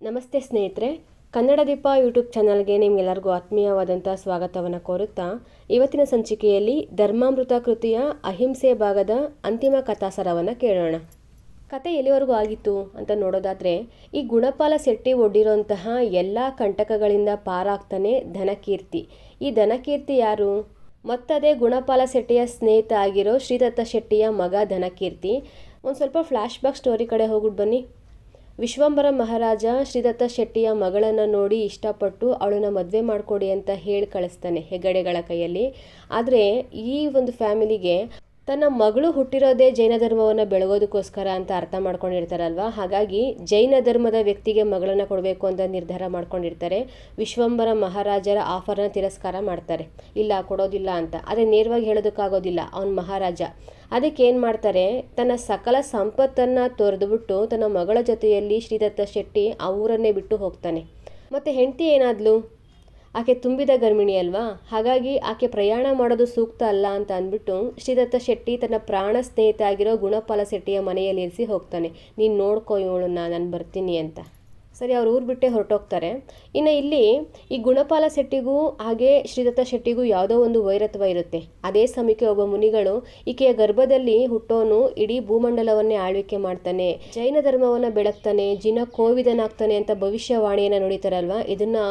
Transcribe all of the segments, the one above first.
ನಮಸ್ತೆ ಸ್ನೇಹಿತರೆ, ಕನ್ನಡ ದೀಪ ಯೂಟ್ಯೂಬ್ ಚಾನಲ್ಗೆ ನಿಮಗೆಲ್ಲರಿಗೂ ಆತ್ಮೀಯವಾದಂಥ ಸ್ವಾಗತವನ್ನು ಕೋರುತ್ತಾ, ಇವತ್ತಿನ ಸಂಚಿಕೆಯಲ್ಲಿ ಧರ್ಮಾಮೃತ ಕೃತಿಯ ಅಹಿಂಸೆ ಭಾಗದ ಅಂತಿಮ ಕಥಾಸಾರವನ್ನು ಕೇಳೋಣ. ಕತೆ ಎಲ್ಲಿವರೆಗೂ ಆಗಿತ್ತು ಅಂತ ನೋಡೋದಾದರೆ, ಈ ಗುಣಪಾಲ ಶೆಟ್ಟಿ ಒಡ್ಡಿರೋಂತಹ ಎಲ್ಲ ಕಂಟಕಗಳಿಂದ ಪಾರಾಗ್ತಾನೆ ಧನಕೀರ್ತಿ. ಈ ಧನಕೀರ್ತಿ ಯಾರು? ಮತ್ತದೇ ಗುಣಪಾಲ ಶೆಟ್ಟಿಯ ಸ್ನೇಹಿತ ಆಗಿರೋ ಶ್ರೀದತ್ತ ಶೆಟ್ಟಿಯ ಮಗ ಧನಕೀರ್ತಿ. ಒಂದು ಸ್ವಲ್ಪ ಫ್ಲ್ಯಾಶ್ ಬ್ಯಾಕ್ ಸ್ಟೋರಿ ಕಡೆ ಹೋಗ್ಬಿಟ್ಟು ಬನ್ನಿ. ವಿಶ್ವಂಬರ ಮಹಾರಾಜ ಶ್ರೀದತ್ತ ಶೆಟ್ಟಿಯ ಮಗಳನ್ನು ನೋಡಿ ಇಷ್ಟಪಟ್ಟು ಅವಳನ್ನ ಮದುವೆ ಮಾಡಿಕೊಡಿ ಅಂತ ಹೇಳಿ ಕಳಿಸ್ತಾನೆ ಹೆಗಡೆಗಳ ಕೈಯಲ್ಲಿ. ಆದರೆ ಈ ಒಂದು ಫ್ಯಾಮಿಲಿಗೆ ತನ್ನ ಮಗಳು ಹುಟ್ಟಿರೋದೇ ಜೈನ ಧರ್ಮವನ್ನು ಬೆಳಗೋದಕ್ಕೋಸ್ಕರ ಅಂತ ಅರ್ಥ ಮಾಡ್ಕೊಂಡಿರ್ತಾರಲ್ವ? ಹಾಗಾಗಿ ಜೈನ ಧರ್ಮದ ವ್ಯಕ್ತಿಗೆ ಮಗಳನ್ನು ಕೊಡಬೇಕು ಅಂತ ನಿರ್ಧಾರ ಮಾಡ್ಕೊಂಡಿರ್ತಾರೆ. ವಿಶ್ವಂಬರ ಮಹಾರಾಜರ ಆಫರ್ನ ತಿರಸ್ಕಾರ ಮಾಡ್ತಾರೆ. ಇಲ್ಲ, ಕೊಡೋದಿಲ್ಲ ಅಂತ. ಆದರೆ ನೇರವಾಗಿ ಹೇಳೋದಕ್ಕಾಗೋದಿಲ್ಲ, ಅವನ ಮಹಾರಾಜ. ಅದಕ್ಕೆ ಏನು ಮಾಡ್ತಾರೆ? ತನ್ನ ಸಕಲ ಸಂಪತ್ತನ್ನು ತೊರೆದುಬಿಟ್ಟು ತನ್ನ ಮಗಳ ಜೊತೆಯಲ್ಲಿ ಶ್ರೀದತ್ತ ಶೆಟ್ಟಿ ಆ ಬಿಟ್ಟು ಹೋಗ್ತಾನೆ. ಮತ್ತು ಹೆಂಡತಿ ಏನಾದ್ಲು? ಆಕೆ ತುಂಬಿದ ಗರ್ಭಿಣಿ ಅಲ್ವಾ? ಹಾಗಾಗಿ ಆಕೆ ಪ್ರಯಾಣ ಮಾಡೋದು ಸೂಕ್ತ ಅಲ್ಲ ಅಂತ ಅಂದ್ಬಿಟ್ಟು ಶ್ರೀದತ್ತ ಶೆಟ್ಟಿ ತನ್ನ ಪ್ರಾಣ ಸ್ನೇಹಿತ ಆಗಿರೋ ಗುಣಪಾಲ ಶೆಟ್ಟಿಯ ಮನೆಯಲ್ಲಿ ಇರಿಸಿ ಹೋಗ್ತಾನೆ. ನೀನು ನೋಡ್ಕೋ ಇವಳನ್ನ, ನಾನು ಬರ್ತೀನಿ ಅಂತ. ಸರಿ, ಅವ್ರು ಊರು ಬಿಟ್ಟೆ ಹೊರಟೋಗ್ತಾರೆ. ಇನ್ನು ಇಲ್ಲಿ ಈ ಗುಣಪಾಲ ಶೆಟ್ಟಿಗೂ ಹಾಗೆ ಶ್ರೀದತ್ತ ಶೆಟ್ಟಿಗೂ ಯಾವುದೋ ಒಂದು ವೈರತ್ವ ಇರುತ್ತೆ. ಅದೇ ಸಮಯಕ್ಕೆ ಒಬ್ಬ ಮುನಿಗಳು ಈಕೆಯ ಗರ್ಭದಲ್ಲಿ ಹುಟ್ಟೋನು ಇಡೀ ಭೂಮಂಡಲವನ್ನೇ ಆಳ್ವಿಕೆ ಮಾಡ್ತಾನೆ. ಜೈನ ಧರ್ಮವನ್ನು ಬೆಳಗ್ತಾನೆ, ಜಿನ ಕೋವಿದನಾಗ್ತಾನೆ ಅಂತ ಭವಿಷ್ಯವಾಣಿಯನ್ನು ನುಡಿತಾರಲ್ವ? ಇದನ್ನು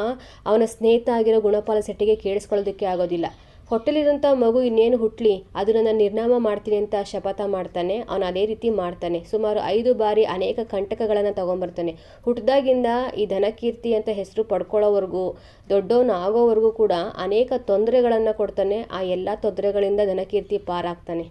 ಅವನ ಸ್ನೇಹಿತ ಆಗಿರೋ ಗುಣಪಾಲ ಶೆಟ್ಟಿಗೆ ಕೇಳಿಸ್ಕೊಳ್ಳೋದಕ್ಕೆ ಆಗೋದಿಲ್ಲ. ಹೊಟ್ಟೆಲಿರೋಂಥ ಮಗು ಇನ್ನೇನು ಹುಟ್ಟಲಿ ಅದನ್ನು ನಾನು ನಿರ್ನಾಮ ಮಾಡ್ತೀನಿ ಅಂತ ಶಪಥ ಮಾಡ್ತಾನೆ. ಅವನು ಅದೇ ರೀತಿ ಮಾಡ್ತಾನೆ. ಸುಮಾರು ಐದು ಬಾರಿ ಅನೇಕ ಕಂಟಕಗಳನ್ನು ತಗೊಂಬರ್ತಾನೆ ಹುಟ್ಟಿದಾಗಿಂದ ಈ ಧನಕೀರ್ತಿ ಅಂತ ಹೆಸರು ಪಡ್ಕೊಳ್ಳೋವರೆಗೂ, ದೊಡ್ಡವನು ಆಗೋವರೆಗೂ ಕೂಡ ಅನೇಕ ತೊಂದರೆಗಳನ್ನು ಕೊಡ್ತಾನೆ. ಆ ಎಲ್ಲ ತೊಂದರೆಗಳಿಂದ ಧನಕೀರ್ತಿ ಪಾರಾಗ್ತಾನೆ.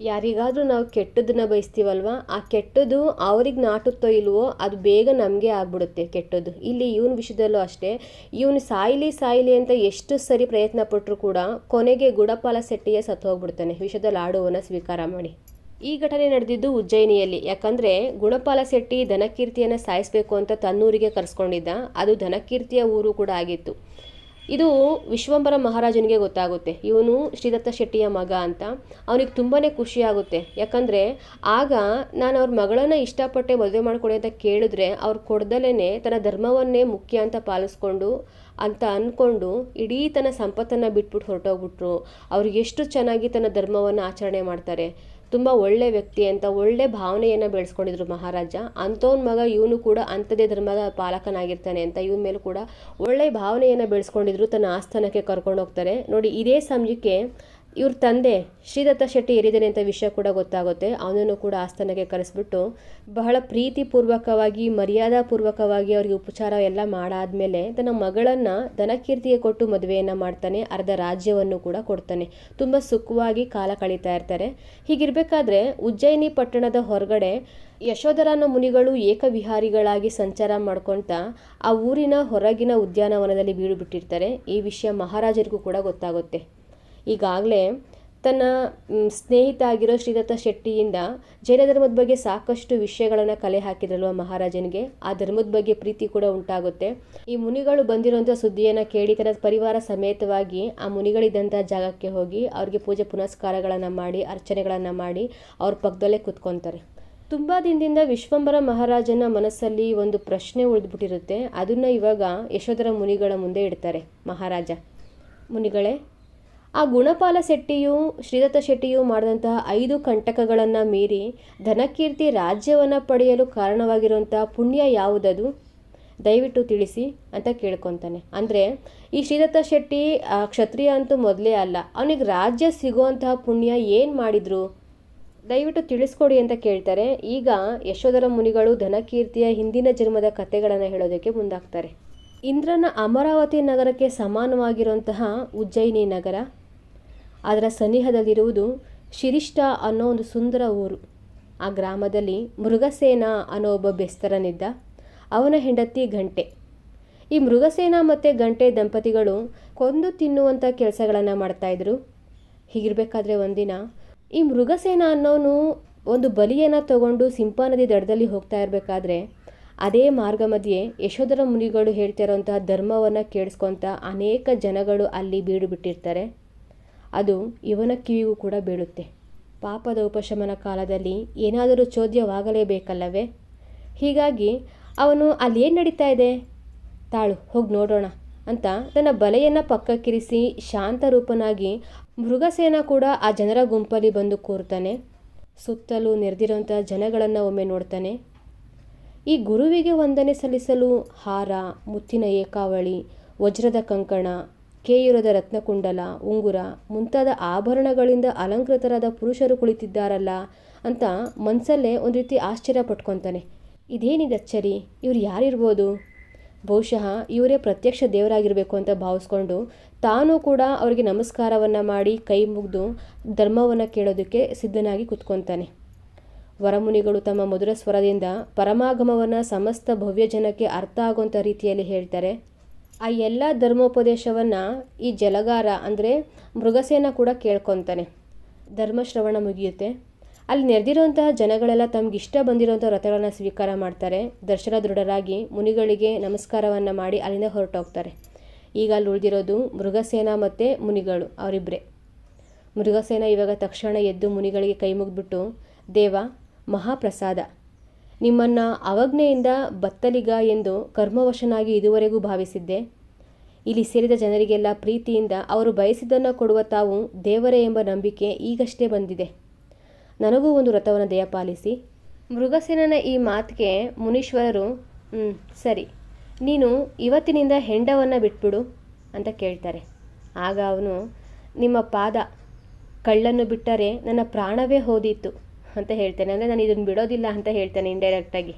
ಯಾರಿಗಾದ್ರೂ ನಾವು ಕೆಟ್ಟದನ್ನ ಬಯಸ್ತೀವಲ್ವ? ಆ ಕೆಟ್ಟದ್ದು ಅವ್ರಿಗೆ ನಾಟುತ್ತೋ ಇಲ್ವೋ, ಅದು ಬೇಗ ನಮಗೆ ಆಗ್ಬಿಡುತ್ತೆ ಕೆಟ್ಟದ್ದು. ಇಲ್ಲಿ ಇವನ ವಿಷಯದಲ್ಲೂ ಅಷ್ಟೇ. ಇವನು ಸಾಯಿಲಿ ಸಾಯಿಲಿ ಅಂತ ಎಷ್ಟು ಸರಿ ಪ್ರಯತ್ನ ಪಟ್ಟರು ಕೂಡ ಕೊನೆಗೆ ಗುಡಪಾಲ ಸೆಟ್ಟಿಯೇ ಸತ್ತು ಹೋಗ್ಬಿಡ್ತಾನೆ. ವಿಷಯದಲ್ಲಿ ಆಡುವನ್ನು ಸ್ವೀಕಾರ ಮಾಡಿ. ಈ ಘಟನೆ ನಡೆದಿದ್ದು ಉಜ್ಜಯಿನಿಯಲ್ಲಿ. ಯಾಕಂದರೆ ಗುಣಪಾಲ ಶೆಟ್ಟಿ ಧನಕೀರ್ತಿಯನ್ನು ಸಾಯಿಸಬೇಕು ಅಂತ ತನ್ನೂರಿಗೆ ಕರೆಸ್ಕೊಂಡಿದ್ದ. ಅದು ಧನಕೀರ್ತಿಯ ಊರು ಕೂಡ ಆಗಿತ್ತು. ಇದು ವಿಶ್ವಂಬರ ಮಹಾರಾಜನಿಗೆ ಗೊತ್ತಾಗುತ್ತೆ. ಇವನು ಶ್ರೀದತ್ತ ಶೆಟ್ಟಿಯ ಮಗ ಅಂತ. ಅವನಿಗೆ ತುಂಬಾ ಖುಷಿ ಆಗುತ್ತೆ. ಯಾಕಂದರೆ ಆಗ ನಾನು ಅವ್ರ ಮಗಳನ್ನು ಇಷ್ಟಪಟ್ಟೆ ಮದುವೆ ಮಾಡಿಕೊಡಿ ಅಂತ ಕೇಳಿದ್ರೆ ಅವ್ರು ಕೊಡ್ದಲೇ ತನ್ನ ಧರ್ಮವನ್ನೇ ಮುಖ್ಯ ಅಂತ ಪಾಲಿಸ್ಕೊಂಡು ಅಂತ ಅಂದ್ಕೊಂಡು ಇಡೀ ತನ್ನ ಸಂಪತ್ತನ್ನು ಬಿಟ್ಬಿಟ್ಟು ಹೊರಟೋಗ್ಬಿಟ್ರು. ಅವ್ರಿಗೆ ಎಷ್ಟು ಚೆನ್ನಾಗಿ ತನ್ನ ಧರ್ಮವನ್ನು ಆಚರಣೆ ಮಾಡ್ತಾರೆ. ತುಂಬ ಒಳ್ಳೆ ವ್ಯಕ್ತಿ ಅಂತ ಒಳ್ಳೆ ಭಾವನೆಯನ್ನು ಬೆಳೆಸ್ಕೊಂಡಿದ್ರು ಮಹಾರಾಜ. ಅಂಥವ್ನ ಮಗ ಇವನು ಕೂಡ ಅಂಥದೇ ಧರ್ಮದ ಪಾಲಕನಾಗಿರ್ತಾನೆ ಅಂತ ಇವನ ಮೇಲೂ ಕೂಡ ಒಳ್ಳೆ ಭಾವನೆಯನ್ನು ಬೆಳೆಸ್ಕೊಂಡಿದ್ರು ತನ್ನ ಆಸ್ಥಾನಕ್ಕೆ ಕರ್ಕೊಂಡು ಹೋಗ್ತಾರೆ ನೋಡಿ, ಇದೇ ಸಮಯಕ್ಕೆ ಇವ್ರ ತಂದೆ ಶ್ರೀದತ್ತ ಶೆಟ್ಟಿ ಏರಿದ್ದಾನೆ ಅಂತ ವಿಷಯ ಕೂಡ ಗೊತ್ತಾಗುತ್ತೆ. ಅವನನ್ನು ಕೂಡ ಆಸ್ಥಾನಕ್ಕೆ ಕರೆಸ್ಬಿಟ್ಟು ಬಹಳ ಪ್ರೀತಿಪೂರ್ವಕವಾಗಿ, ಮರ್ಯಾದಾಪೂರ್ವಕವಾಗಿ ಅವರಿಗೆ ಉಪಚಾರ ಎಲ್ಲ ಮಾಡಾದ್ಮೇಲೆ ತನ್ನ ಮಗಳನ್ನು ಧನಕೀರ್ತಿಗೆ ಕೊಟ್ಟು ಮದುವೆಯನ್ನು ಮಾಡ್ತಾನೆ. ಅರ್ಧ ರಾಜ್ಯವನ್ನು ಕೂಡ ಕೊಡ್ತಾನೆ. ತುಂಬ ಸುಖವಾಗಿ ಕಾಲ ಕಳೀತಾ ಇರ್ತಾರೆ. ಹೀಗಿರಬೇಕಾದ್ರೆ ಉಜ್ಜಯಿನಿ ಪಟ್ಟಣದ ಹೊರಗಡೆ ಯಶೋಧರನ ಮುನಿಗಳು ಏಕವಿಹಾರಿಗಳಾಗಿ ಸಂಚಾರ ಮಾಡ್ಕೊಳ್ತಾ ಆ ಊರಿನ ಹೊರಗಿನ ಉದ್ಯಾನವನದಲ್ಲಿ ಬೀಡು ಬಿಟ್ಟಿರ್ತಾರೆ. ಈ ವಿಷಯ ಮಹಾರಾಜರಿಗೂ ಕೂಡ ಗೊತ್ತಾಗುತ್ತೆ. ಈಗಾಗಲೇ ತನ್ನ ಸ್ನೇಹಿತ ಆಗಿರೋ ಶ್ರೀದತ್ತ ಶೆಟ್ಟಿಯಿಂದ ಜೈನ ಧರ್ಮದ ಬಗ್ಗೆ ಸಾಕಷ್ಟು ವಿಷಯಗಳನ್ನು ಕಲೆ ಹಾಕಿದ್ರಲ್ವ ಮಹಾರಾಜನಿಗೆ. ಆ ಧರ್ಮದ ಬಗ್ಗೆ ಪ್ರೀತಿ ಕೂಡ ಉಂಟಾಗುತ್ತೆ. ಈ ಮುನಿಗಳು ಬಂದಿರುವಂಥ ಸುದ್ದಿಯನ್ನು ಕೇಳಿ ತನ್ನ ಪರಿವಾರ ಸಮೇತವಾಗಿ ಆ ಮುನಿಗಳಿದ್ದಂಥ ಜಾಗಕ್ಕೆ ಹೋಗಿ ಅವ್ರಿಗೆ ಪೂಜೆ ಪುನಸ್ಕಾರಗಳನ್ನು ಮಾಡಿ, ಅರ್ಚನೆಗಳನ್ನು ಮಾಡಿ ಅವ್ರ ಪಕ್ಕದಲ್ಲೇ ಕುತ್ಕೊತಾರೆ. ತುಂಬ ದಿನದಿಂದ ವಿಶ್ವಂಬರ ಮಹಾರಾಜನ ಮನಸ್ಸಲ್ಲಿ ಒಂದು ಪ್ರಶ್ನೆ ಉಳಿದ್ಬಿಟ್ಟಿರುತ್ತೆ. ಅದನ್ನು ಇವಾಗ ಯಶೋಧರ ಮುನಿಗಳ ಮುಂದೆ ಇಡ್ತಾರೆ ಮಹಾರಾಜ. ಮುನಿಗಳೇ ಆ ಗುಣಪಾಲ ಶೆಟ್ಟಿಯು, ಶ್ರೀದತ್ತ ಶೆಟ್ಟಿಯು ಮಾಡಿದಂತಹ ಐದು ಕಂಟಕಗಳನ್ನು ಮೀರಿ ಧನಕೀರ್ತಿ ರಾಜ್ಯವನ್ನು ಪಡೆಯಲು ಕಾರಣವಾಗಿರುವಂಥ ಪುಣ್ಯ ಯಾವುದದು? ದಯವಿಟ್ಟು ತಿಳಿಸಿ ಅಂತ ಕೇಳ್ಕೊತಾನೆ. ಅಂದರೆ, ಈ ಶ್ರೀದತ್ತ ಶೆಟ್ಟಿ ಕ್ಷತ್ರಿಯ ಅಂತೂ ಮೊದಲೇ ಅಲ್ಲ, ಅವನಿಗೆ ರಾಜ್ಯ ಸಿಗುವಂತಹ ಪುಣ್ಯ ಏನು ಮಾಡಿದ್ರು? ದಯವಿಟ್ಟು ತಿಳಿಸ್ಕೊಡಿ ಅಂತ ಕೇಳ್ತಾರೆ. ಈಗ ಯಶೋಧರ ಮುನಿಗಳು ಧನಕೀರ್ತಿಯ ಹಿಂದಿನ ಜನ್ಮದ ಕಥೆಗಳನ್ನು ಹೇಳೋದಕ್ಕೆ ಮುಂದಾಗ್ತಾರೆ. ಇಂದ್ರನ ಅಮರಾವತಿ ನಗರಕ್ಕೆ ಸಮಾನವಾಗಿರುವಂತಹ ಉಜ್ಜಯಿನಿ ನಗರ. ಅದರ ಸನಿಹದಲ್ಲಿರುವುದು ಶಿರಿಷ್ಟ ಅನ್ನೋ ಒಂದು ಸುಂದರ ಊರು. ಆ ಗ್ರಾಮದಲ್ಲಿ ಮೃಗಸೇನ ಅನ್ನೋ ಒಬ್ಬ ಬೆಸ್ತರನಿದ್ದ. ಅವನ ಹೆಂಡತಿ ಗಂಟೆ. ಈ ಮೃಗಸೇನ ಮತ್ತು ಗಂಟೆ ದಂಪತಿಗಳು ಕೊಂದು ತಿನ್ನುವಂಥ ಕೆಲಸಗಳನ್ನು ಮಾಡ್ತಾಯಿದ್ರು ಹೀಗಿರಬೇಕಾದ್ರೆ ಒಂದಿನ ಈ ಮೃಗಸೇನ ಅನ್ನೋನು ಒಂದು ಬಲಿಯನ್ನು ತಗೊಂಡು ಸಿಂಪಾ ನದಿ ದಡದಲ್ಲಿ ಹೋಗ್ತಾ ಇರಬೇಕಾದ್ರೆ ಅದೇ ಮಾರ್ಗ ಮಧ್ಯೆ ಯಶೋಧರ ಮುನಿಗಳು ಹೇಳ್ತಾ ಇರೋಂತಹ ಧರ್ಮವನ್ನು ಕೇಳಿಸ್ಕೊಂತ ಅನೇಕ ಜನಗಳು ಅಲ್ಲಿ ಬೀಡು ಬಿಟ್ಟಿರ್ತಾರೆ ಅದು ಇವನ ಕಿವಿಗೂ ಕೂಡ ಬೀಳುತ್ತೆ. ಪಾಪದ ಉಪಶಮನ ಕಾಲದಲ್ಲಿ ಏನಾದರೂ ಚೋದ್ಯವಾಗಲೇಬೇಕಲ್ಲವೇ? ಹೀಗಾಗಿ ಅವನು ಅಲ್ಲಿ ಏನು ನಡೀತಾ ಇದೆ? ತಾಳು, ಹೋಗಿ ನೋಡೋಣ ಅಂತ ತನ್ನ ಬಲೆಯನ್ನು ಪಕ್ಕಕ್ಕಿರಿಸಿ ಶಾಂತ ರೂಪನಾಗಿ ಮೃಗಸೇನ ಕೂಡ ಆ ಜನರ ಗುಂಪಲ್ಲಿ ಬಂದು ಕೂರ್ತಾನೆ. ಸುತ್ತಲೂ ನೆರೆದಿರುವಂಥ ಜನಗಳನ್ನು ಒಮ್ಮೆ ನೋಡ್ತಾನೆ. ಈ ಗುರುವಿಗೆ ವಂದನೆ ಸಲ್ಲಿಸಲು ಹಾರ, ಮುತ್ತಿನ ಏಕಾವಳಿ, ವಜ್ರದ ಕಂಕಣ, ಕೇಯುರದ ರತ್ನಕುಂಡಲ, ಉಂಗುರ ಮುಂತಾದ ಆಭರಣಗಳಿಂದ ಅಲಂಕೃತರಾದ ಪುರುಷರು ಕುಳಿತಿದ್ದಾರಲ್ಲ ಅಂತ ಮನಸಲ್ಲೇ ಒಂದು ರೀತಿ ಆಶ್ಚರ್ಯ ಪಟ್ಕೊತಾನೆ. ಇದೇನಿದೆ ಅಚ್ಚರಿ ಇವ್ರು ಯಾರಿರ್ಬೋದು? ಬಹುಶಃ ಇವರೇ ಪ್ರತ್ಯಕ್ಷ ದೇವರಾಗಿರಬೇಕು ಅಂತ ಭಾವಿಸ್ಕೊಂಡು ತಾನೂ ಕೂಡ ಅವರಿಗೆ ನಮಸ್ಕಾರವನ್ನು ಮಾಡಿ ಕೈ ಮುಗಿದು ಧರ್ಮವನ್ನು ಕೇಳೋದಕ್ಕೆ ಸಿದ್ಧನಾಗಿ ಕುತ್ಕೊತಾನೆ. ವರಮುನಿಗಳು ತಮ್ಮ ಮಧುರ ಸ್ವರದಿಂದ ಪರಮಾಗಮವನ್ನು ಸಮಸ್ತ ಭವ್ಯ ಜನಕ್ಕೆ ಅರ್ಥ ಆಗುವಂಥ ರೀತಿಯಲ್ಲಿ ಹೇಳ್ತಾರೆ. ಆ ಎಲ್ಲ ಧರ್ಮೋಪದೇಶವನ್ನು ಈ ಜಲಗಾರ ಅಂದರೆ ಮೃಗಸೇನ ಕೂಡ ಕೇಳ್ಕೊತಾನೆ. ಧರ್ಮಶ್ರವಣ ಮುಗಿಯುತ್ತೆ. ಅಲ್ಲಿ ನೆರೆದಿರುವಂತಹ ಜನಗಳೆಲ್ಲ ತಮಗಿಷ್ಟ ಬಂದಿರುವಂಥ ರಥಗಳನ್ನು ಸ್ವೀಕಾರ ಮಾಡ್ತಾರೆ. ದರ್ಶನ ದೃಢರಾಗಿ ಮುನಿಗಳಿಗೆ ನಮಸ್ಕಾರವನ್ನು ಮಾಡಿ ಅಲ್ಲಿಂದ ಹೊರಟೋಗ್ತಾರೆ. ಈಗ ಅಲ್ಲಿ ಉಳಿದಿರೋದು ಮೃಗಸೇನ ಮತ್ತು ಮುನಿಗಳು ಅವರಿಬ್ಬರೇ ಮೃಗಸೇನ ಇವಾಗ ತಕ್ಷಣ ಎದ್ದು ಮುನಿಗಳಿಗೆ ಕೈ ಮುಗಿದ್ಬಿಟ್ಟು, ದೇವ ಮಹಾಪ್ರಸಾದ. ನಿಮ್ಮನ್ನು ಅವಜ್ಞೆಯಿಂದ ಬತ್ತಲಿಗ ಎಂದು ಕರ್ಮವಶನಾಗಿ ಇದುವರೆಗೂ ಭಾವಿಸಿದ್ದೆ. ಇಲ್ಲಿ ಸೇರಿದ ಜನರಿಗೆಲ್ಲ ಪ್ರೀತಿಯಿಂದ ಅವರು ಬಯಸಿದ್ದನ್ನು ಕೊಡುವ ತಾವು ದೇವರೇ ಎಂಬ ನಂಬಿಕೆ ಈಗಷ್ಟೇ ಬಂದಿದೆ. ನನಗೂ ಒಂದು ವ್ರತವನ್ನು ದಯಪಾಲಿಸಿ ಮೃಗಸೇನನ ಈ ಮಾತಿಗೆ ಮುನೀಶ್ವರರು ಸರಿ. ನೀನು ಇವತ್ತಿನಿಂದ ಹೆಂಡವನ್ನು ಬಿಟ್ಬಿಡು ಅಂತ ಕೇಳ್ತಾರೆ. ಆಗ ಅವನು, ನಿಮ್ಮ ಪಾದ ಕಳ್ಳನ್ನು ಬಿಟ್ಟರೆ ನನ್ನ ಪ್ರಾಣವೇ ಹೋದೀತು. ಅಂತ ಹೇಳ್ತೇನೆ. ಅಂದರೆ ನಾನು ಇದನ್ನು ಬಿಡೋದಿಲ್ಲ ಅಂತ ಹೇಳ್ತೇನೆ ಇಂಡೈರೆಕ್ಟಾಗಿ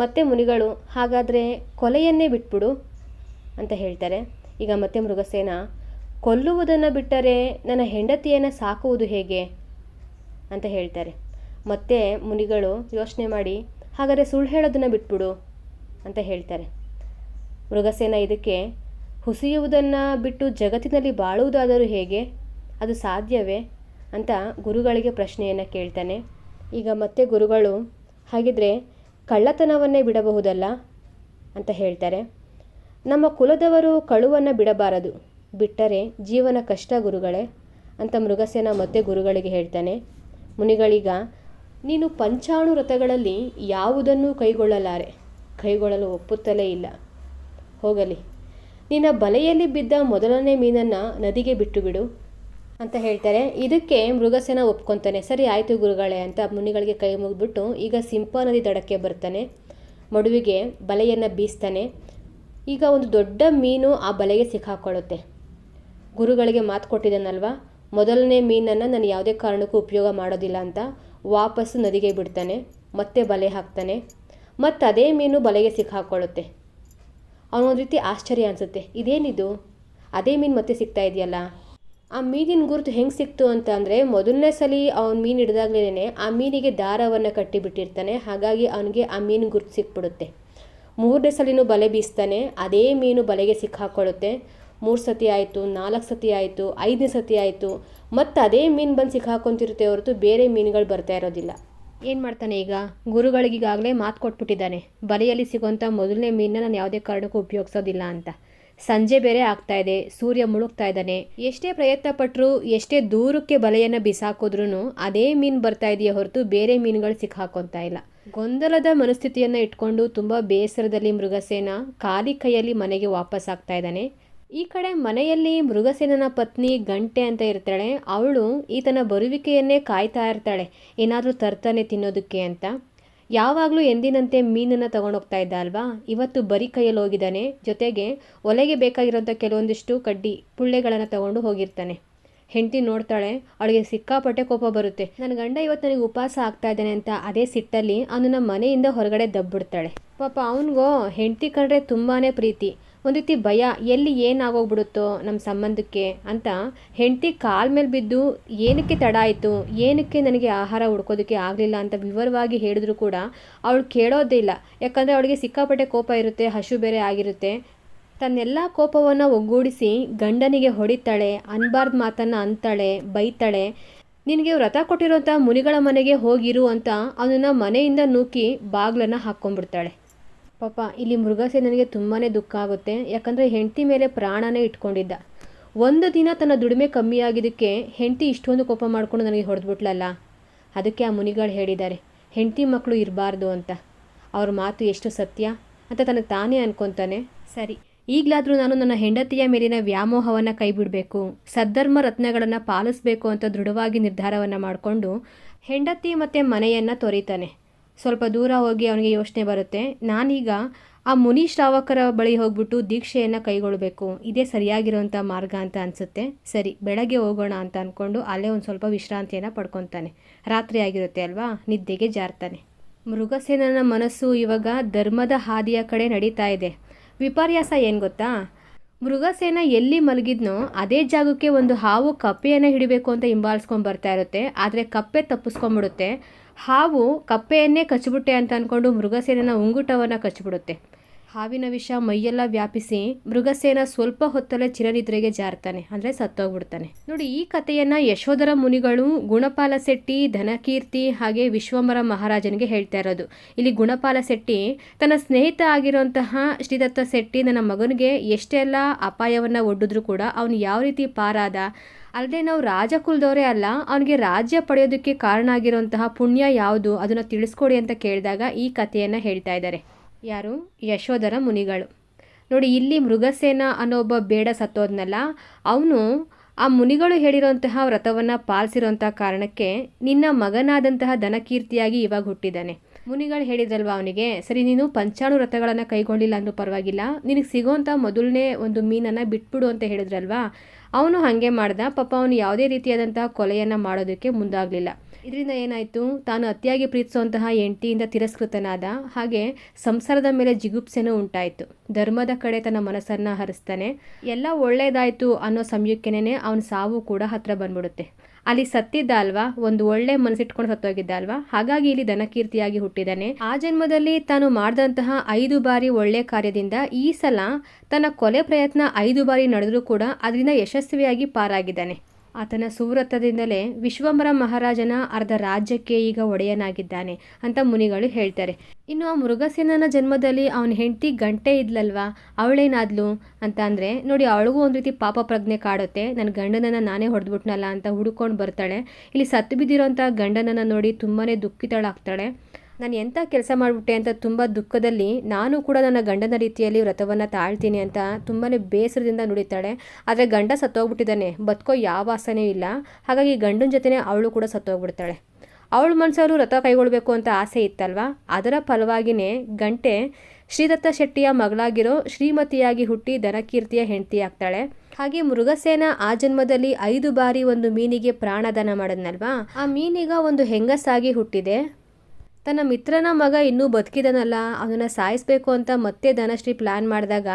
ಮತ್ತೆ ಮುನಿಗಳು, ಹಾಗಾದರೆ ಕೊಲೆಯನ್ನೇ ಬಿಟ್ಬಿಡು ಅಂತ ಹೇಳ್ತಾರೆ. ಈಗ ಮತ್ತೆ ಮೃಗಸೇನ, ಕೊಲ್ಲುವುದನ್ನು ಬಿಟ್ಟರೆ ನನ್ನ ಹೆಂಡತಿಯನ್ನು ಸಾಕುವುದು ಹೇಗೆ ಅಂತ ಹೇಳ್ತಾರೆ. ಮತ್ತೆ ಮುನಿಗಳು ಯೋಚನೆ ಮಾಡಿ, ಹಾಗಾದರೆ ಸುಳ್ಳು ಹೇಳೋದನ್ನು ಬಿಟ್ಬಿಡು ಅಂತ ಹೇಳ್ತಾರೆ. ಮೃಗಸೇನ ಇದಕ್ಕೆ, ಹುಸಿಯುವುದನ್ನು ಬಿಟ್ಟು ಜಗತ್ತಿನಲ್ಲಿ ಬಾಳುವುದಾದರೂ ಹೇಗೆ? ಅದು ಸಾಧ್ಯವೇ? ಅಂತ ಗುರುಗಳಿಗೆ ಪ್ರಶ್ನೆಯನ್ನು ಕೇಳ್ತಾನೆ. ಈಗ ಮತ್ತೆ ಗುರುಗಳು, ಹಾಗಿದ್ರೆ ಕಳ್ಳತನವನ್ನೇ ಬಿಡಬಹುದಲ್ಲ? ಅಂತ ಹೇಳ್ತಾರೆ. ನಮ್ಮ ಕುಲದವರು ಕಳುವನ್ನು ಬಿಡಬಾರದು. ಬಿಟ್ಟರೆ ಜೀವನ ಕಷ್ಟ ಗುರುಗಳೇ, ಅಂತ ಮೃಗಸೇನ ಮತ್ತೆ ಗುರುಗಳಿಗೆ ಹೇಳ್ತಾನೆ. ಮುನಿಗಳೀಗ, ನೀನು ಪಂಚಾಣು ವ್ರತಗಳಲ್ಲಿ ಯಾವುದನ್ನೂ ಕೈಗೊಳ್ಳಲಾರೆ. ಕೈಗೊಳ್ಳಲು ಒಪ್ಪುತ್ತಲೇ ಇಲ್ಲ. ಹೋಗಲಿ. ನಿನ್ನ ಬಲೆಯಲ್ಲಿ ಬಿದ್ದ ಮೊದಲನೇ ಮೀನನ್ನು ನದಿಗೆ ಬಿಟ್ಟು ಬಿಡು. ಅಂತ ಹೇಳ್ತಾರೆ. ಇದಕ್ಕೆ ಮೃಗಸೇನ ಒಪ್ಕೊತಾನೆ. ಸರಿ, ಆಯಿತು ಗುರುಗಳೇ ಅಂತ ಮುನಿಗಳಿಗೆ ಕೈ ಮುಗಿದ್ಬಿಟ್ಟು ಈಗ ಸಿಂಪ ನದಿ ದಡಕ್ಕೆ ಬರ್ತಾನೆ. ಮಡುವಿಗೆ ಬಲೆಯನ್ನು ಬೀಸ್ತಾನೆ. ಈಗ ಒಂದು ದೊಡ್ಡ ಮೀನು ಆ ಬಲೆಗೆ ಸಿಕ್ಕಾಕೊಳ್ಳುತ್ತೆ. ಗುರುಗಳಿಗೆ ಮಾತು ಕೊಟ್ಟಿದ್ದಾನಲ್ವ? ಮೊದಲನೇ ಮೀನನ್ನು ನಾನು ಯಾವುದೇ ಕಾರಣಕ್ಕೂ ಉಪಯೋಗ ಮಾಡೋದಿಲ್ಲ ಅಂತ ವಾಪಸ್ಸು ನದಿಗೆ ಬಿಡ್ತಾನೆ. ಮತ್ತೆ ಬಲೆ ಹಾಕ್ತಾನೆ. ಮತ್ತು ಅದೇ ಮೀನು ಬಲೆಗೆ ಸಿಕ್ಕಾಕೊಳ್ಳುತ್ತೆ. ಅವನೊಂದು ರೀತಿ ಆಶ್ಚರ್ಯ ಅನಿಸುತ್ತೆ. ಇದೇನಿದು? ಅದೇ ಮೀನು ಮತ್ತೆ ಸಿಗ್ತಾ ಇದೆಯಲ್ಲ? ಆ ಮೀನಿನ ಗುರುತು ಹೆಂಗೆ ಸಿಕ್ತು ಅಂತ ಅಂದರೆ ಮೊದಲನೇ ಸಲ ಅವನು ಮೀನು ಹಿಡಿದಾಗ್ಲೇ ಆ ಮೀನಿಗೆ ದಾರವನ್ನು ಕಟ್ಟಿಬಿಟ್ಟಿರ್ತಾನೆ, ಹಾಗಾಗಿ ಅವನಿಗೆ ಆ ಮೀನು ಗುರುತು ಸಿಕ್ಬಿಡುತ್ತೆ. ಮೂರನೇ ಸಲಿನೂ ಬಲೆ ಬೀಸ್ತಾನೆ, ಅದೇ ಮೀನು ಬಲೆಗೆ ಸಿಕ್ಕಾಕೊಳ್ಳುತ್ತೆ. ಮೂರು ಸತಿ ಆಯಿತು, ನಾಲ್ಕು ಸತಿ ಆಯಿತು, ಐದನೇ ಸತಿ ಆಯಿತು, ಮತ್ತು ಅದೇ ಮೀನು ಬಂದು ಸಿಕ್ಕಾಕೊಂತಿರುತ್ತೆ ಹೊರತು ಬೇರೆ ಮೀನುಗಳು ಬರ್ತಾ ಇರೋದಿಲ್ಲ. ಏನು ಮಾಡ್ತಾನೆ ಈಗ? ಗುರುಗಳಿಗಾಗಲೇ ಮಾತು ಕೊಟ್ಬಿಟ್ಟಿದ್ದಾನೆ. ಬಲೆಯಲ್ಲಿ ಸಿಗುವಂಥ ಮೊದಲನೇ ಮೀನನ್ನ ನಾನು ಯಾವುದೇ ಕಾರಣಕ್ಕೂ ಉಪಯೋಗಿಸೋದಿಲ್ಲ ಅಂತ. ಸಂಜೆ ಬೇರೆ ಆಗ್ತಾ ಇದೆ, ಸೂರ್ಯ ಮುಳುಗ್ತಾ ಇದ್ದಾನೆ. ಎಷ್ಟೇ ಪ್ರಯತ್ನ ಪಟ್ಟರು ಎಷ್ಟೇ ದೂರಕ್ಕೆ ಬಲೆಯನ್ನು ಬಿಸಾಕೋದ್ರೂ ಅದೇ ಮೀನು ಬರ್ತಾ ಇದೆಯಾ ಹೊರತು ಬೇರೆ ಮೀನುಗಳು ಸಿಕ್ಕಾಕೊಂತ ಇಲ್ಲ. ಗೊಂದಲದ ಮನಸ್ಥಿತಿಯನ್ನು ಇಟ್ಕೊಂಡು ತುಂಬ ಬೇಸರದಲ್ಲಿ ಮೃಗಸೇನ ಖಾಲಿ ಕೈಯಲ್ಲಿ ಮನೆಗೆ ವಾಪಸ್ ಆಗ್ತಾ ಇದ್ದಾನೆ. ಈ ಕಡೆ ಮನೆಯಲ್ಲಿ ಮೃಗಸೇನನ ಪತ್ನಿ ಗಂಟೆ ಅಂತ ಇರ್ತಾಳೆ. ಅವಳು ಈತನ ಬರುವಿಕೆಯನ್ನೇ ಕಾಯ್ತಾ ಇರ್ತಾಳೆ. ಏನಾದರೂ ತರ್ತಾನೆ ತಿನ್ನೋದಕ್ಕೆ ಅಂತ. ಯಾವಾಗಲೂ ಎಂದಿನಂತೆ ಮೀನನ್ನು ತಗೊಂಡೋಗ್ತಾ ಇದ್ದ ಅಲ್ವಾ? ಇವತ್ತು ಬರಿ ಕೈಯಲ್ಲಿ ಹೋಗಿದ್ದಾನೆ. ಜೊತೆಗೆ ಒಲೆಗೆ ಬೇಕಾಗಿರೋಂಥ ಕೆಲವೊಂದಿಷ್ಟು ಕಡ್ಡಿ, ಪುಳ್ಳೆಗಳನ್ನು ತಗೊಂಡು ಹೋಗಿರ್ತಾನೆ. ಹೆಂಡತಿ ನೋಡ್ತಾಳೆ, ಅವಳಿಗೆ ಸಿಕ್ಕಾಪಟ್ಟೆ ಕೋಪ ಬರುತ್ತೆ. ನನ್ನ ಗಂಡ ಇವತ್ತು ನನಗೆ ಉಪವಾಸ ಆಗ್ತಾ ಇದ್ದಾನೆ ಅಂತ ಅದೇ ಸಿಟ್ಟಲ್ಲಿ ಅವನನ್ನ ಮನೆಯಿಂದ ಹೊರಗಡೆ ದಬ್ಬಿಡ್ತಾಳೆ. ಪಾಪ ಅವನಿಗೋ ಹೆಂಡತಿ ಕಂಡ್ರೆ ತುಂಬಾ ಪ್ರೀತಿ. ಒಂದು ರೀತಿ ಭಯ, ಎಲ್ಲಿ ಏನಾಗೋಗ್ಬಿಡುತ್ತೋ ನಮ್ಮ ಸಂಬಂಧಕ್ಕೆ ಅಂತ ಹೆಂಡತಿ ಕಾಲ ಮೇಲೆ ಬಿದ್ದು ಏನಕ್ಕೆ ತಡ ಆಯಿತು, ಏನಕ್ಕೆ ನನಗೆ ಆಹಾರ ಹುಡ್ಕೋದಕ್ಕೆ ಆಗಲಿಲ್ಲ ಅಂತ ವಿವರವಾಗಿ ಹೇಳಿದ್ರು ಕೂಡ ಅವಳು ಕೇಳೋದೇ ಇಲ್ಲ. ಯಾಕಂದರೆ ಅವಳಿಗೆ ಸಿಕ್ಕಾಪಟ್ಟೆ ಕೋಪ ಇರುತ್ತೆ ಹಶು ಬೇರೆ ಆಗಿರುತ್ತೆ. ತನ್ನೆಲ್ಲ ಕೋಪವನ್ನು ಒಗ್ಗೂಡಿಸಿ ಗಂಡನಿಗೆ ಹೊಡಿತಾಳೆ, ಅನ್ಬಾರ್ದು ಮಾತನ್ನು ಅಂತಾಳೆ, ಬೈತಾಳೆ. ನಿನಗೆ ವ್ರತ ಕೊಟ್ಟಿರುವಂಥ ಮುನಿಗಳ ಮನೆಗೆ ಹೋಗಿರು ಅಂತ ಅವನನ್ನು ಮನೆಯಿಂದ ನೂಕಿ ಬಾಗ್ಲನ್ನು ಹಾಕ್ಕೊಂಡ್ಬಿಡ್ತಾಳೆ. ಪಾಪ, ಇಲ್ಲಿ ಮೃಗಸೇನನಿಗೆ ತುಂಬಾ ದುಃಖ ಆಗುತ್ತೆ. ಯಾಕಂದರೆ ಹೆಂಡತಿ ಮೇಲೆ ಪ್ರಾಣನೇ ಇಟ್ಕೊಂಡಿದ್ದ. ಒಂದು ದಿನ ತನ್ನ ದುಡಿಮೆ ಕಮ್ಮಿ ಆಗಿದ್ದಕ್ಕೆ ಹೆಂಡತಿ ಇಷ್ಟೊಂದು ಕೋಪ ಮಾಡಿಕೊಂಡು ನನಗೆ ಹೊಡೆದ್ಬಿಟ್ಲಲ್ಲ? ಅದಕ್ಕೆ ಆ ಮುನಿಗಳು ಹೇಳಿದ್ದಾರೆ, ಹೆಂಡತಿ ಮಕ್ಕಳು ಇರಬಾರ್ದು ಅಂತ. ಅವ್ರ ಮಾತು ಎಷ್ಟು ಸತ್ಯ? ಅಂತ ತನಗೆ ತಾನೇ ಅನ್ಕೊತಾನೆ. ಸರಿ, ಈಗಲಾದರೂ ನಾನು ನನ್ನ ಹೆಂಡತಿಯ ಮೇಲಿನ ವ್ಯಾಮೋಹವನ್ನು ಕೈಬಿಡಬೇಕು. ಸದ್ಧರ್ಮ ರತ್ನಗಳನ್ನು ಪಾಲಿಸಬೇಕು ಅಂತ ದೃಢವಾಗಿ ನಿರ್ಧಾರವನ್ನು ಮಾಡಿಕೊಂಡು ಹೆಂಡತಿ ಮತ್ತು ಮನೆಯನ್ನು ತೊರೀತಾನೆ. ಸ್ವಲ್ಪ ದೂರ ಹೋಗಿ ಅವನಿಗೆ ಯೋಚನೆ ಬರುತ್ತೆ. ನಾನೀಗ ಆ ಮುನಿ ಶ್ರಾವಕರ ಬಳಿ ಹೋಗ್ಬಿಟ್ಟು ದೀಕ್ಷೆಯನ್ನು ಕೈಗೊಳ್ಳಬೇಕು ಇದೇ ಸರಿಯಾಗಿರುವಂಥ ಮಾರ್ಗ ಅಂತ ಅನಿಸುತ್ತೆ. ಸರಿ, ಬೆಳಗ್ಗೆ ಹೋಗೋಣ ಅಂತ ಅಂದ್ಕೊಂಡು ಅಲ್ಲೇ ಒಂದು ಸ್ವಲ್ಪ ವಿಶ್ರಾಂತಿಯನ್ನು ಪಡ್ಕೊತಾನೆ. ರಾತ್ರಿ ಆಗಿರುತ್ತೆ ಅಲ್ವಾ? ನಿದ್ದೆಗೆ ಜಾರ್ತಾನೆ. ಮೃಗಸೇನನ ಮನಸ್ಸು ಇವಾಗ ಧರ್ಮದ ಹಾದಿಯ ಕಡೆ ನಡೀತಾ ಇದೆ. ವಿಪರ್ಯಾಸ ಏನು ಗೊತ್ತಾ? ಮೃಗಸೇನ ಎಲ್ಲಿ ಮಲಗಿದ್ನೋ ಅದೇ ಜಾಗಕ್ಕೆ ಒಂದು ಹಾವು ಕಪ್ಪೆಯನ್ನು ಹಿಡಿಬೇಕು ಅಂತ ಹಿಂಬಾಲಿಸ್ಕೊಂಡು ಬರ್ತಾ ಇರುತ್ತೆ. ಆದರೆ ಕಪ್ಪೆ ತಪ್ಪಿಸ್ಕೊಂಡ್ಬಿಡುತ್ತೆ. ಹಾವು ಕಪ್ಪೆಯನ್ನೇ ಕಚ್ಚಿಬಿಟ್ಟೆ ಅಂತ ಅಂದ್ಕೊಂಡು ಮೃಗಸೇನನ ಉಂಗುಟವನ್ನು ಕಚ್ಚಿಬಿಡುತ್ತೆ. ಹಾವಿನ ವಿಷ ಮೈಯೆಲ್ಲ ವ್ಯಾಪಿಸಿ ಮೃಗಸೇನ ಸ್ವಲ್ಪ ಹೊತ್ತಲ್ಲೇ ಚಿರನಿದ್ರೆಗೆ ಜಾರ್ತಾನೆ, ಅಂದರೆ ಸತ್ತೋಗ್ಬಿಡ್ತಾನೆ. ನೋಡಿ, ಈ ಕಥೆಯನ್ನು ಯಶೋಧರ ಮುನಿಗಳು ಗುಣಪಾಲ ಶೆಟ್ಟಿ, ಧನಕೀರ್ತಿ ಹಾಗೆ ವಿಶ್ವಂಬರ ಮಹಾರಾಜನಿಗೆ ಹೇಳ್ತಾ ಇರೋದು. ಇಲ್ಲಿ ಗುಣಪಾಲ ಶೆಟ್ಟಿ ತನ್ನ ಸ್ನೇಹಿತ ಆಗಿರುವಂತಹ ಶ್ರೀದತ್ತ ಶೆಟ್ಟಿ ನನ್ನ ಮಗನಿಗೆ ಎಷ್ಟೆಲ್ಲ ಅಪಾಯವನ್ನು ಒಡ್ಡಿದ್ರು ಕೂಡ ಅವನು ಯಾವ ರೀತಿ ಪಾರಾದ ಅಲ್ಲದೆ ನಾವು ರಾಜಕುಲದವರೇ ಅಲ್ಲ, ಅವನಿಗೆ ರಾಜ್ಯ ಪಡೆಯೋದಕ್ಕೆ ಕಾರಣ ಆಗಿರುವಂತಹ ಪುಣ್ಯ ಯಾವುದು ಅದನ್ನು ತಿಳಿಸ್ಕೊಡಿ ಅಂತ ಕೇಳಿದಾಗ ಈ ಕಥೆಯನ್ನು ಹೇಳ್ತಾ ಇದ್ದಾರೆ. ಯಾರು? ಯಶೋಧರ ಮುನಿಗಳು. ನೋಡಿ, ಇಲ್ಲಿ ಮೃಗಸೇನ ಅನ್ನೋ ಒಬ್ಬ ಬೇಡ ಸತ್ತೋದ್ನಲ್ಲ, ಅವನು ಆ ಮುನಿಗಳು ಹೇಳಿರುವಂತಹ ವ್ರತವನ್ನು ಪಾಲಿಸಿರೋಂಥ ಕಾರಣಕ್ಕೆ ನಿನ್ನ ಮಗನಾದಂತಹ ಧನಕೀರ್ತಿಯಾಗಿ ಇವಾಗ ಹುಟ್ಟಿದ್ದಾನೆ. ಮುನಿಗಳು ಹೇಳಿದ್ರಲ್ವ ಅವನಿಗೆ, ಸರಿ, ನೀನು ಪಂಚಾಣು ವ್ರತಗಳನ್ನು ಕೈಗೊಂಡಿಲ್ಲ ಅಂದ್ರೂ ಪರವಾಗಿಲ್ಲ, ನಿನಗೆ ಸಿಗೋಂಥ ಮೊದಲನೇ ಒಂದು ಮೀನನ್ನು ಬಿಟ್ಬಿಡು ಅಂತ ಹೇಳಿದ್ರಲ್ವಾ? ಅವನು ಹಾಗೆ ಮಾಡ್ದ. ಪಾಪ ಅವನು ಯಾವುದೇ ರೀತಿಯಾದಂತಹ ಕೊಲೆಯನ್ನು ಮಾಡೋದಕ್ಕೆ ಮುಂದಾಗಲಿಲ್ಲ. ಇದರಿಂದ ಏನಾಯಿತು? ತಾನು ಅತಿಯಾಗಿ ಪ್ರೀತಿಸುವಂತಹ ಹೆಂಡತಿಯಿಂದ ತಿರಸ್ಕೃತನಾದ ಹಾಗೆ ಸಂಸಾರದ ಮೇಲೆ ಜಿಗುಪ್ಸೆನೂ ಉಂಟಾಯಿತು. ಧರ್ಮದ ಕಡೆ ತನ್ನ ಮನಸ್ಸನ್ನು ಹರಿಸ್ತಾನೆ. ಎಲ್ಲ ಒಳ್ಳೆಯದಾಯಿತು ಅನ್ನೋ ಸಂಯುಕ್ತನೇ ಅವನ ಸಾವು ಕೂಡ ಹತ್ರ ಬಂದ್ಬಿಡುತ್ತೆ. ಅಲ್ಲಿ ಸತ್ತಿದ್ದ ಅಲ್ವಾ? ಒಂದು ಒಳ್ಳೆ ಮನಸ್ಸಿಟ್ಕೊಂಡು ಸತ್ತೋಗಿದ್ದ ಅಲ್ವಾ? ಹಾಗಾಗಿ ಇಲ್ಲಿ ದನಕೀರ್ತಿಯಾಗಿ ಹುಟ್ಟಿದ್ದಾನೆ ಆ ಜನ್ಮದಲ್ಲಿ ತಾನು ಮಾಡಿದಂತಹ ಐದು ಬಾರಿ ಒಳ್ಳೆ ಕಾರ್ಯದಿಂದ ಈ ಸಲ ತನ್ನ ಕೊಲೆ ಪ್ರಯತ್ನ ಐದು ಬಾರಿ ನಡೆದರೂ ಕೂಡ ಅದರಿಂದ ಯಶಸ್ವಿಯಾಗಿ ಪಾರಾಗಿದ್ದಾನೆ. ಆತನ ಸುವ್ರತದಿಂದಲೇ ವಿಶ್ವಂಬರ ಮಹಾರಾಜನ ಅರ್ಧ ರಾಜ್ಯಕ್ಕೆ ಈಗ ಒಡೆಯನಾಗಿದ್ದಾನೆ ಅಂತ ಮುನಿಗಳು ಹೇಳ್ತಾರೆ. ಇನ್ನು ಆ ಮೃಗಸೇನನ ಜನ್ಮದಲ್ಲಿ ಅವನ ಹೆಂಡತಿ ಗಂಟೆ ಇದ್ಲಲ್ವಾ? ಅವಳೇನಾದ್ಲು? ಅಂತ ಅಂದರೆ, ನೋಡಿ, ಅವಳಿಗೂ ಒಂದು ರೀತಿ ಪಾಪ ಪ್ರಜ್ಞೆ ಕಾಡುತ್ತೆ. ನನ್ನ ಗಂಡನನ್ನು ನಾನೇ ಹೊಡೆದ್ಬಿಟ್ನಲ್ಲ ಅಂತ ಹುಡುಕೊಂಡು ಬರ್ತಾಳೆ. ಇಲ್ಲಿ ಸತ್ತು ಬಿದ್ದಿರೋಂಥ ಗಂಡನನ್ನು ನೋಡಿ ತುಂಬಾ ದುಃಖಿತಳಾಗ್ತಾಳೆ. ನಾನು ಎಂಥ ಕೆಲಸ ಮಾಡಿಬಿಟ್ಟೆ ಅಂತ ತುಂಬ ದುಃಖದಲ್ಲಿ ನಾನು ಕೂಡ ನನ್ನ ಗಂಡನ ರೀತಿಯಲ್ಲಿ ವ್ರತವನ್ನು ತಾಳ್ತೀನಿ ಅಂತ ತುಂಬಾ ಬೇಸರದಿಂದ ನುಡಿತಾಳೆ. ಆದರೆ ಗಂಡ ಸತ್ತೋಗ್ಬಿಟ್ಟಿದ್ದಾನೆ. ಬದುಕೋ ಯಾವ ಆಸೆನೇ ಇಲ್ಲ. ಹಾಗಾಗಿ ಗಂಡನ ಜೊತೆನೇ ಅವಳು ಕೂಡ ಸತ್ತೋಗ್ಬಿಡ್ತಾಳೆ. ಅವಳು ಮನಸ್ಸವರು ವ್ರತ ಕೈಗೊಳ್ಬೇಕು ಅಂತ ಆಸೆ ಇತ್ತಲ್ವಾ? ಅದರ ಫಲವಾಗಿಯೇ ಗಂಟೆ ಶ್ರೀದತ್ತ ಶೆಟ್ಟಿಯ ಮಗಳಾಗಿರೋ ಶ್ರೀಮತಿಯಾಗಿ ಹುಟ್ಟಿ ದನಕೀರ್ತಿಯ ಹೆಂಡತಿ ಆಗ್ತಾಳೆ. ಹಾಗೆ ಮೃಗಸೇನ ಆ ಜನ್ಮದಲ್ಲಿ ಐದು ಬಾರಿ ಒಂದು ಮೀನಿಗೆ ಪ್ರಾಣದಾನ ಮಾಡದ್ನಲ್ವಾ? ಆ ಮೀನಿಗ ಒಂದು ಹೆಂಗಸಾಗಿ ಹುಟ್ಟಿದೆ. ತನ್ನ ಮಿತ್ರನ ಮಗ ಇನ್ನೂ ಬದುಕಿದನಲ್ಲ, ಅವನನ್ನು ಸಾಯಿಸಬೇಕು ಅಂತ ಮತ್ತೆ ಧನಶ್ರೀ ಪ್ಲ್ಯಾನ್ ಮಾಡಿದಾಗ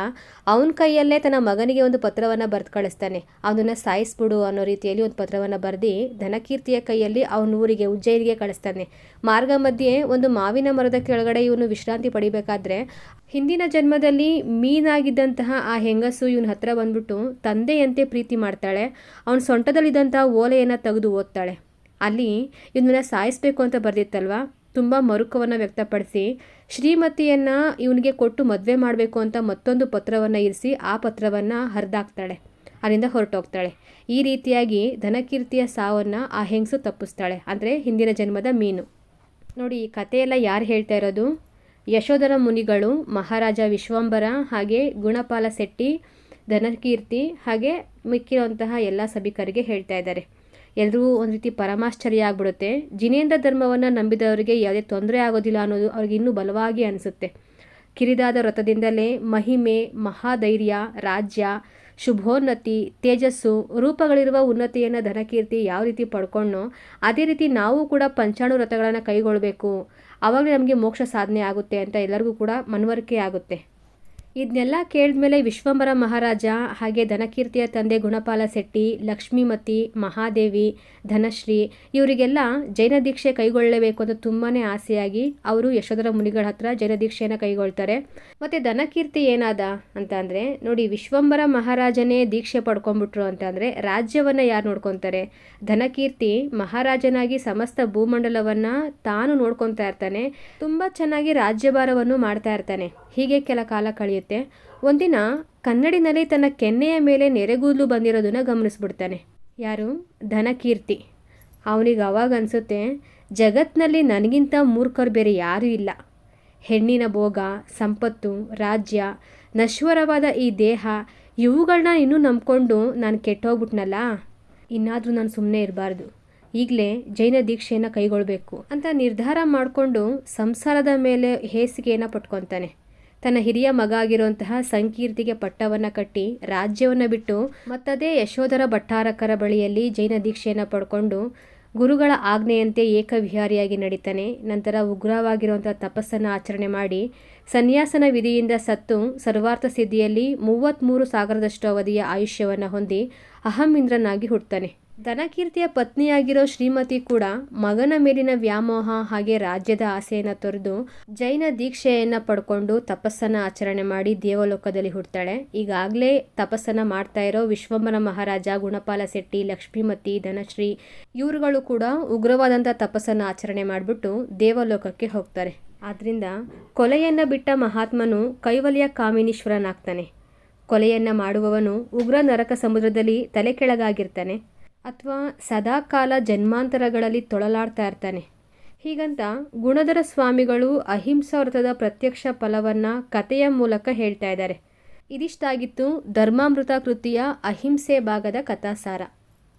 ಅವನ ಕೈಯಲ್ಲೇ ತನ್ನ ಮಗನಿಗೆ ಒಂದು ಪತ್ರವನ್ನು ಬರೆದು ಕಳಿಸ್ತಾನೆ. ಅವನನ್ನು ಸಾಯಿಸ್ಬಿಡು ಅನ್ನೋ ರೀತಿಯಲ್ಲಿ ಒಂದು ಪತ್ರವನ್ನು ಬರೆದು ಧನಕೀರ್ತಿಯ ಕೈಯಲ್ಲಿ ಅವನ ಊರಿಗೆ, ಉಜ್ಜಯನಿಗೆ ಕಳಿಸ್ತಾನೆ. ಮಾರ್ಗ ಮಧ್ಯೆ ಒಂದು ಮಾವಿನ ಮರದ ಕೆಳಗಡೆ ಇವನು ವಿಶ್ರಾಂತಿ ಪಡಿಬೇಕಾದ್ರೆ ಹಿಂದಿನ ಜನ್ಮದಲ್ಲಿ ಮೀನಾಗಿದ್ದಂತಹ ಆ ಹೆಂಗಸು ಇವನ ಹತ್ರ ಬಂದ್ಬಿಟ್ಟು ತಂದೆಯಂತೆ ಪ್ರೀತಿ ಮಾಡ್ತಾಳೆ, ಅವನ ಸೊಂಟದಲ್ಲಿದ್ದಂತಹ ಓಲೆಯನ್ನು ತೆಗೆದು ಓದ್ತಾಳೆ. ಅಲ್ಲಿ ಇವನನ್ನ ಸಾಯಿಸ್ಬೇಕು ಅಂತ ಬರ್ದಿತ್ತಲ್ವಾ? ತುಂಬ ಮರುಕವನ್ನು ವ್ಯಕ್ತಪಡಿಸಿ, ಶ್ರೀಮತಿಯನ್ನು ಇವನಿಗೆ ಕೊಟ್ಟು ಮದುವೆ ಮಾಡಬೇಕು ಅಂತ ಮತ್ತೊಂದು ಪತ್ರವನ್ನು ಇರಿಸಿ, ಆ ಪತ್ರವನ್ನು ಹರಿದಾಕ್ತಾಳೆ. ಅಲ್ಲಿಂದ ಹೊರಟೋಗ್ತಾಳೆ. ಈ ರೀತಿಯಾಗಿ ಧನಕೀರ್ತಿಯ ಸಾವನ್ನು ಆ ಹೆಂಗಸು ತಪ್ಪಿಸ್ತಾಳೆ. ಅಂದರೆ ಹಿಂದಿನ ಜನ್ಮದ ಮೀನು. ನೋಡಿ, ಈ ಕಥೆಯೆಲ್ಲ ಯಾರು ಹೇಳ್ತಾ ಇರೋದು? ಯಶೋಧರ ಮುನಿಗಳು, ಮಹಾರಾಜ ವಿಶ್ವಂಬರ, ಹಾಗೆ ಗುಣಪಾಲ ಶೆಟ್ಟಿ, ಧನಕೀರ್ತಿ, ಹಾಗೆ ಮಿಕ್ಕಿರುವಂತಹ ಎಲ್ಲ ಸಭಿಕರಿಗೆ ಹೇಳ್ತಾ ಇದ್ದಾರೆ. ಎಲ್ರಿಗೂ ಒಂದು ರೀತಿ ಪರಮಾಶ್ಚರ್ಯ ಆಗ್ಬಿಡುತ್ತೆ. ಜಿನೇಂದ್ರ ಧರ್ಮವನ್ನು ನಂಬಿದವರಿಗೆ ಯಾವುದೇ ತೊಂದರೆ ಆಗೋದಿಲ್ಲ ಅನ್ನೋದು ಅವ್ರಿಗೆ ಇನ್ನೂ ಬಲವಾಗಿ ಅನಿಸುತ್ತೆ. ಕಿರಿದಾದ ವ್ರತದಿಂದಲೇ ಮಹಿಮೆ, ಮಹಾಧೈರ್ಯ, ರಾಜ್ಯ, ಶುಭೋನ್ನತಿ, ತೇಜಸ್ಸು, ರೂಪಗಳಿರುವ ಉನ್ನತಿಯನ್ನು ಧನಕೀರ್ತಿ ಯಾವ ರೀತಿ ಪಡ್ಕೊಂಡೋ ಅದೇ ರೀತಿ ನಾವು ಕೂಡ ಪಂಚಾಣು ವ್ರತಗಳನ್ನು ಕೈಗೊಳ್ಳಬೇಕು ಆವಾಗಲೇ ನಮಗೆ ಮೋಕ್ಷ ಸಾಧನೆ ಆಗುತ್ತೆ ಅಂತ ಎಲ್ಲರಿಗೂ ಕೂಡ ಮನವರಿಕೆ ಆಗುತ್ತೆ. ಇದನ್ನೆಲ್ಲ ಕೇಳಿದ್ಮೇಲೆ ವಿಶ್ವಂಬರ ಮಹಾರಾಜ ಹಾಗೆ ಧನಕೀರ್ತಿಯ ತಂದೆ ಗುಣಪಾಲ ಶೆಟ್ಟಿ, ಲಕ್ಷ್ಮೀಮತಿ, ಮಹಾದೇವಿ, ಧನಶ್ರೀ ಇವರಿಗೆಲ್ಲ ಜೈನ ದೀಕ್ಷೆ ಕೈಗೊಳ್ಳಬೇಕು ಅಂತ ತುಂಬಾ ಆಸೆಯಾಗಿ ಅವರು ಯಶೋಧರ ಮುನಿಗಳ ಹತ್ರ ಜೈನ ದೀಕ್ಷೆಯನ್ನು ಕೈಗೊಳ್ತಾರೆ. ಮತ್ತು ಧನಕೀರ್ತಿ ಏನಾದ ಅಂತ ಅಂದರೆ, ನೋಡಿ ವಿಶ್ವಂಬರ ಮಹಾರಾಜನೇ ದೀಕ್ಷೆ ಪಡ್ಕೊಂಡ್ಬಿಟ್ರು ಅಂತಂದರೆ ರಾಜ್ಯವನ್ನು ಯಾರು ನೋಡ್ಕೊತಾರೆ? ಧನಕೀರ್ತಿ ಮಹಾರಾಜನಾಗಿ ಸಮಸ್ತ ಭೂಮಂಡಲವನ್ನು ತಾನು ನೋಡ್ಕೊತಾ ಇರ್ತಾನೆ, ತುಂಬ ಚೆನ್ನಾಗಿ ರಾಜ್ಯಭಾರವನ್ನು ಮಾಡ್ತಾ ಇರ್ತಾನೆ. ಹೀಗೆ ಕೆಲ ಕಾಲ ಕಳೆಯುತ್ತೆ. ಒಂದಿನ ಕನ್ನಡಿನಲ್ಲಿ ತನ್ನ ಕೆನ್ನೆಯ ಮೇಲೆ ನೆರೆಗೂದಲು ಬಂದಿರೋದನ್ನ ಗಮನಿಸ್ಬಿಡ್ತಾನೆ. ಯಾರು? ಧನಕೀರ್ತಿ. ಅವನಿಗೆ ಅವಾಗ ಅನಿಸುತ್ತೆ ಜಗತ್ತಿನಲ್ಲಿ ನನಗಿಂತ ಮೂರ್ಖರು ಬೇರೆ ಯಾರೂ ಇಲ್ಲ. ಹೆಣ್ಣಿನ ಭೋಗ, ಸಂಪತ್ತು, ರಾಜ್ಯ, ನಶ್ವರವಾದ ಈ ದೇಹ ಇವುಗಳನ್ನ ಇನ್ನೂ ನಂಬಿಕೊಂಡು ನಾನು ಕೆಟ್ಟೋಗ್ಬಿಟ್ನಲ್ಲ? ಇನ್ನಾದರೂ ನಾನು ಸುಮ್ಮನೆ ಇರಬಾರ್ದು. ಈಗಲೇ ಜೈನ ದೀಕ್ಷೆಯನ್ನು ಕೈಗೊಳ್ಳಬೇಕು ಅಂತ ನಿರ್ಧಾರ ಮಾಡಿಕೊಂಡು ಸಂಸಾರದ ಮೇಲೆ ಹೇಸಿಗೆಯನ್ನು ಪಟ್ಕೊತಾನೆ. ತನ್ನ ಹಿರಿಯ ಮಗ ಆಗಿರುವಂತಹ ಸಂಕೀರ್ತಿಗೆ ಪಟ್ಟವನ್ನು ಕಟ್ಟಿ ರಾಜ್ಯವನ್ನು ಬಿಟ್ಟು ಮತ್ತದೇ ಯಶೋಧರ ಭಟ್ಟಾರಕರ ಬಳಿಯಲ್ಲಿ ಜೈನ ದೀಕ್ಷೆಯನ್ನು ಪಡ್ಕೊಂಡು ಗುರುಗಳ ಆಜ್ಞೆಯಂತೆ ಏಕವಿಹಾರಿಯಾಗಿ ನಡೀತಾನೆ. ನಂತರ ಉಗ್ರವಾಗಿರುವಂಥ ತಪಸ್ಸನ್ನು ಆಚರಣೆ ಮಾಡಿ ಸನ್ಯಾಸನ ವಿಧಿಯಿಂದ ಸತ್ತು ಸರ್ವಾರ್ಥ ಸಿದ್ಧಿಯಲ್ಲಿ ಮೂವತ್ತ್ಮೂರು ಸಾವಿರದಷ್ಟು ಅವಧಿಯ ಆಯುಷ್ಯವನ್ನು ಹೊಂದಿ ಅಹಮಿಂದ್ರನಾಗಿ ಹುಟ್ಟುತ್ತಾನೆ ಧನಕೀರ್ತಿಯ ಪತ್ನಿಯಾಗಿರೋ ಶ್ರೀಮತಿ ಕೂಡ ಮಗನ ಮೇಲಿನ ವ್ಯಾಮೋಹ ಹಾಗೆ ರಾಜ್ಯದ ಆಸೆಯನ್ನು ತೊರೆದು ಜೈನ ದೀಕ್ಷೆಯನ್ನು ಪಡ್ಕೊಂಡು ತಪಸ್ಸನ್ನು ಆಚರಣೆ ಮಾಡಿ ದೇವಲೋಕದಲ್ಲಿ ಹುಡ್ತಾಳೆ. ಈಗಾಗಲೇ ತಪಸ್ಸನ್ನು ಮಾಡ್ತಾ ಇರೋ ವಿಶ್ವಂಬರ ಮಹಾರಾಜ ಗುಣಪಾಲ ಶೆಟ್ಟಿ, ಲಕ್ಷ್ಮೀಮತಿ, ಧನಶ್ರೀ ಇವರುಗಳು ಕೂಡ ಉಗ್ರವಾದಂಥ ತಪಸ್ಸನ್ನು ಆಚರಣೆ ಮಾಡಿಬಿಟ್ಟು ದೇವಲೋಕಕ್ಕೆ ಹೋಗ್ತಾರೆ. ಆದ್ದರಿಂದ ಕೊಲೆಯನ್ನು ಬಿಟ್ಟ ಮಹಾತ್ಮನು ಕೈವಲ್ಯ ಕಾಮಿನೀಶ್ವರನಾಗ್ತಾನೆ. ಕೊಲೆಯನ್ನು ಮಾಡುವವನು ಉಗ್ರ ನರಕ ಸಮುದ್ರದಲ್ಲಿ ತಲೆ ಕೆಳಗಾಗಿರ್ತಾನೆ. ಅಥವಾ ಸದಾಕಾಲ ಜನ್ಮಾಂತರಗಳಲ್ಲಿ ತೊಳಲಾಡ್ತಾ ಇರ್ತಾನೆ. ಹೀಗಂತ ಗುಣಧರ ಸ್ವಾಮಿಗಳು ಅಹಿಂಸಾ ವ್ರತದ ಪ್ರತ್ಯಕ್ಷ ಫಲವನ್ನು ಕಥೆಯ ಮೂಲಕ ಹೇಳ್ತಾ ಇದ್ದಾರೆ. ಇದಿಷ್ಟಾಗಿತ್ತು ಧರ್ಮಾಮೃತ ಕೃತಿಯ ಅಹಿಂಸೆ ಭಾಗದ ಕಥಾಸಾರ.